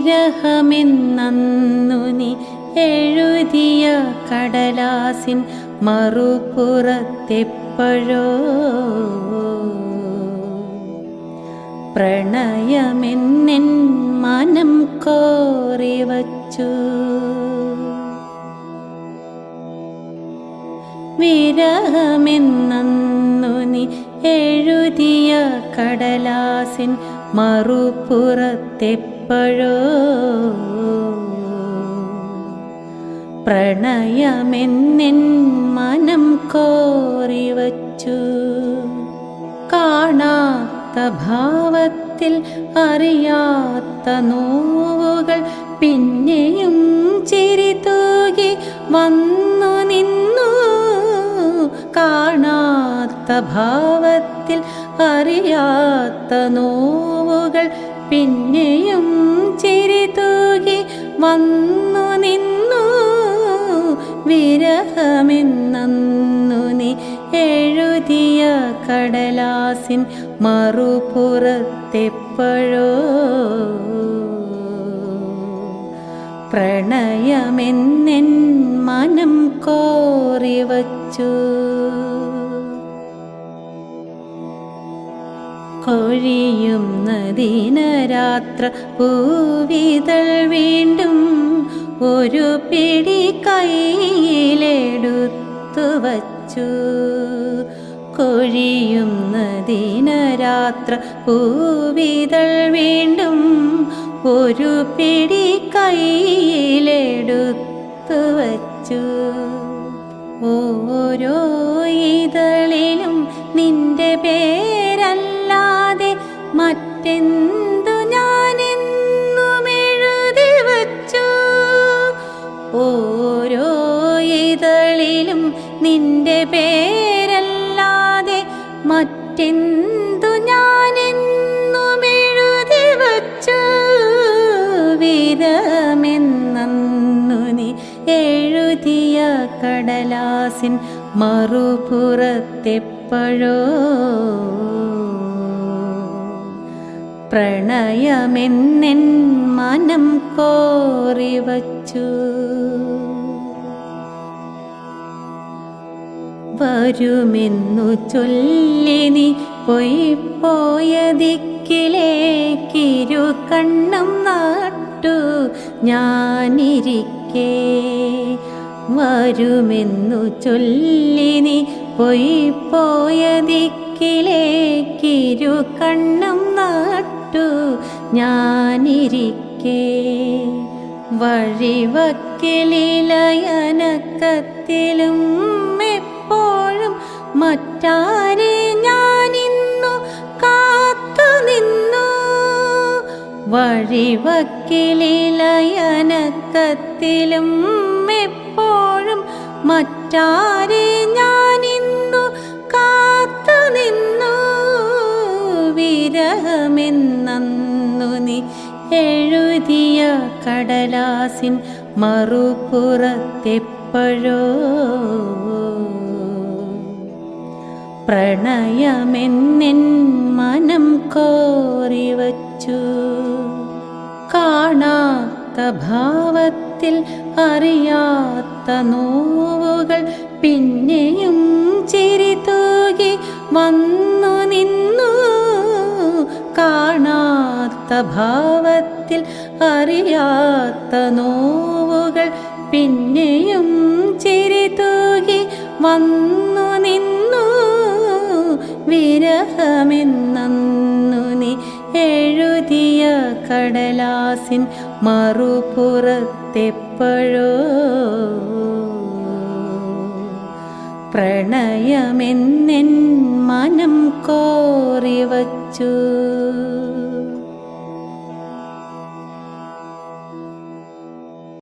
വിരഹമെന്നു നീ എഴുതിയ കടലാസിൻ മറുപുറത്തെപ്പോഴോ? പ്രണയമെന്നെൻ മനം കോറി വച്ചു. എഴുതിയ കടലാസിൻ മറുപുറത്തെപ്പോഴോ പ്രണയമെന്നിൻ മനം കോറി വച്ചു കാണാത്ത ഭാവത്തിൽ അറിയാത്ത നോവുകൾ പിന്നെയും ചിരി തൂകി വന്നു നിന്നു. കാണാത്ത ഭാവത്തിൽ അറിയാത്ത നോവുകൾ പിന്നെയും ചിരി തൂകി വന്നു നിന്നു. വിരഹമെന്നു നീ എഴുതിയ കടലാസിൻ മറുപുറത്തെപ്പോഴോ? പ്രണയമെന്നെൻ മനം കോറി വച്ചു കൊഴിയുന്ന ദിനരാത്ര പൂവിതൾ വീണ്ടും ഒരു പിടി കയ്യിലെടുത്തു വച്ചു. കൊഴിയുന്ന ദിനരാത്ര പൂവിതൾ വീണ്ടും ഒരു പിടി കയ്യിലെടുത്തു വച്ചു. ഓരോ ഇതളിലും നിന്റെ പേരല്ലാതെ നിന്റെ പേരല്ലാതെ മറ്റെന്തു ഞാനെന്നും എഴുതി വച്ചു? നീ എഴുതിയ കടലാസിൻ മറുപുറത്തെപ്പോഴോ? പ്രണയമെന്നെൻ മനം കോറി വച്ചു. വരുമെന്നു ചൊല്ലിനി പോയി പോയ ദിക്കിലേക്കിരു കണ്ണും നാട്ടു ഞാനിരിക്കേ. വരുമെന്നു ചൊല്ലിനി പോയി പോയ ദിക്കിലേക്കിരു കണ്ണും ഞാനിരിക്കേ വഴിവക്കിലിലയനക്കത്തിലും എപ്പോഴും മറ്റാരെ ഞാനിന്നു കാത്തു നിന്നു. വഴിവക്കിലിലയനക്കത്തിലും എപ്പോഴും മറ്റാരെ ഞാനിന്നു കടലാസിൻ മറുപുറത്തെപ്പോഴോ? പ്രണയമെന്നെൻ മനം കോറി വച്ചു കാണാത്ത ഭാവത്തിൽ അറിയാത്ത നോവുകൾ പിന്നെയും ചിരി തൂകി വന്നു. ഭാവത്തിൽ അറിയാത്ത നോവുകൾ പിന്നെയും ചിരി തൂകി വന്നു നിന്നു. വിരഹമെന്നു നീ എഴുതിയ കടലാസിൻ മറുപുറത്തെപ്പോഴോ? പ്രണയമെന്നെൻ മനം കോറി വച്ചു.